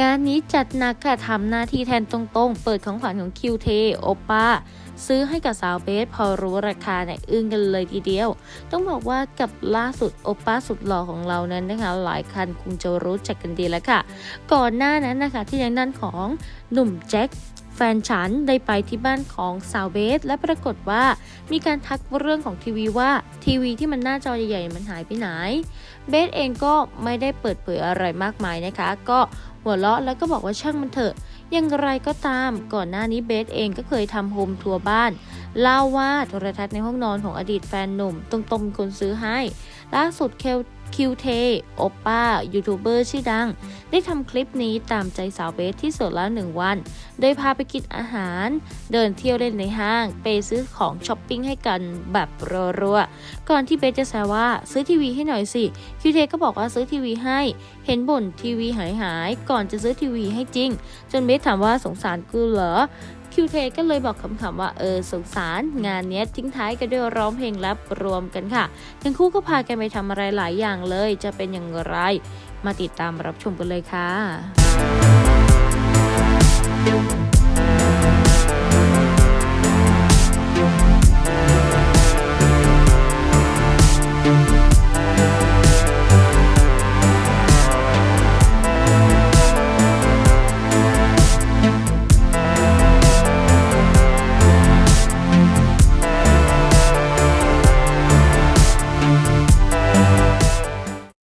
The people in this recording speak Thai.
งานนี้จัดหนักค่ะทำหน้าที่แทนตรงๆ เปิดของขวัญของคิวเทโอป้า ซื้อให้กับสาวเบสพอรู้ราคาเนี่ยอึ้งกันเลยทีเดียว ต้องบอกว่ากับล่าสุดโอป้าสุดหล่อของเรานั้นนะคะหลายคันคงจะรู้จักกันดีแล้วค่ะ ก่อนหน้านั้นนะคะที่ทางด้านของหนุ่มแจ็ค แฟนฉันได้ไปที่บ้านของสาวเบส และปรากฏว่ามีการทักเรื่องของทีวีว่าทีวีที่มันหน้าจอใหญ่ๆมันหายไปไหน เบสเองก็ไม่ได้เปิดเผยอะไรมากมายนะคะ ก็หัวเราะแล้วก็บอกว่าช่างมันเถอะอย่างไรก็ตามก่อนหน้านี้เบสเองก็เคยทำโฮมทัวร์บ้านเล่าว่าโทรทัศน์ในห้องนอนของอดีตแฟนหนุ่มตรงๆคนซื้อให้ล่าสุดเคล คิวเทโอป้า ยูทูบเบอร์ชื่อดัง ได้ทำคลิปนี้ตามใจสาวเบสที่สุดแล้วหนึ่งวัน โดยพาไปกินอาหาร เดินเที่ยวเล่นในห้าง ไปซื้อของช้อปปิ้งให้กันแบบรัวๆ ก่อนที่เบสจะแซวว่าซื้อทีวีให้หน่อยสิคิวเทก็บอกว่าซื้อทีวีให้ เห็นบ่นทีวีหายหายๆก่อนจะซื้อทีวีให้จริง จนเบสถามว่าสงสารกูเหรอ คิวเทก็เลยบอกคำๆว่าเออสงสารงานเนี้ยทิ้งท้ายกันด้วยร้องเพลงแรปรวมกันค่ะ ทั้งคู่ก็พากันไปทำอะไรหลายอย่างเลยจะเป็นอย่างไร มาติดตามรับชมกันเลยค่ะ